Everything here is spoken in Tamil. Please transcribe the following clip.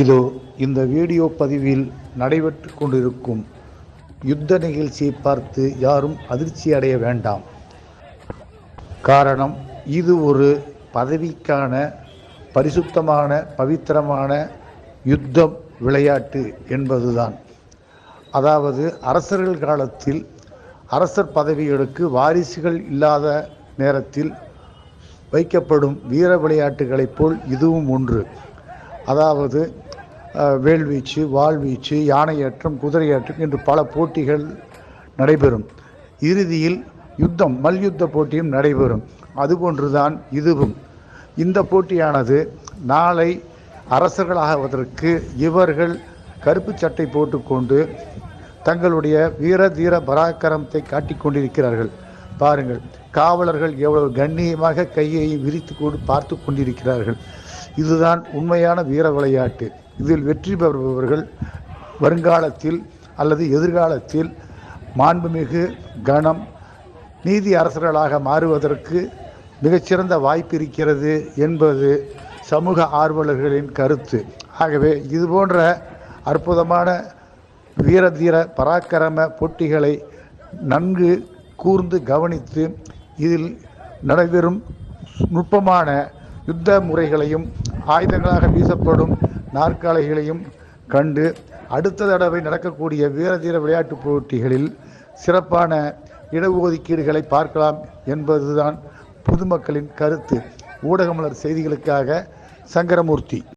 இதோ இந்த வீடியோ பதிவில் நடைபெற்று கொண்டிருக்கும் யுத்த நிகழ்ச்சியை பார்த்து யாரும் அதிர்ச்சி அடைய வேண்டாம். காரணம் இது ஒரு பதவிக்கான பரிசுத்தமான பவித்திரமான யுத்தம் விளையாட்டு என்பதுதான். அதாவது அரசர்கள் காலத்தில் அரசர் பதவிகளுக்கு வாரிசுகள் இல்லாத நேரத்தில் வைக்கப்படும் வீர விளையாட்டுகளைப் போல் இதுவும் ஒன்று. அதாவது வேல்வீச்சு வாள்வீச்சு யானையேற்றம் குதிரையேற்றம் என்று பல போட்டிகள் நடைபெறும். இறுதியில் யுத்தம் மல்யுத்த போட்டியும் நடைபெறும். அதுபோன்றுதான் இதுவும். இந்த போட்டியானது நாளை அரசர்களாகுவதற்கு இவர்கள் கருப்பு சட்டை போட்டுக்கொண்டு தங்களுடைய வீர தீர பராக்கிரமத்தை காட்டிக் கொண்டிருக்கிறார்கள். பாருங்கள் காவலர்கள் எவ்வளவு கண்ணியமாக கையை விரித்து கொண்டு பார்த்து கொண்டிருக்கிறார்கள். இதுதான் உண்மையான வீர விளையாட்டு. இதில் வெற்றி பெறுபவர்கள் வருங்காலத்தில் அல்லது எதிர்காலத்தில் மாண்புமிகு கணம் நீதி அரசர்களாக மாறுவதற்கு மிகச்சிறந்த வாய்ப்பு இருக்கிறது என்பது சமூக ஆர்வலர்களின் கருத்து. ஆகவே இது போன்ற அற்புதமான வீர தீர பராக்கிரம போட்டிகளை நன்கு கூர்ந்து கவனித்து இதில் நடைபெறும் நுட்பமான யுத்த முறைகளையும் ஆயுதங்களாக வீசப்படும் நாற்காலிகளையும் கண்டு அடுத்த தடவை நடக்கக்கூடிய வீரதீர விளையாட்டுப் போட்டிகளில் சிறப்பான இடஒதுக்கீடுகளை பார்க்கலாம் என்பதுதான் பொதுமக்களின் கருத்து. ஊடகமலர் செய்திகளுக்காக சங்கரமூர்த்தி.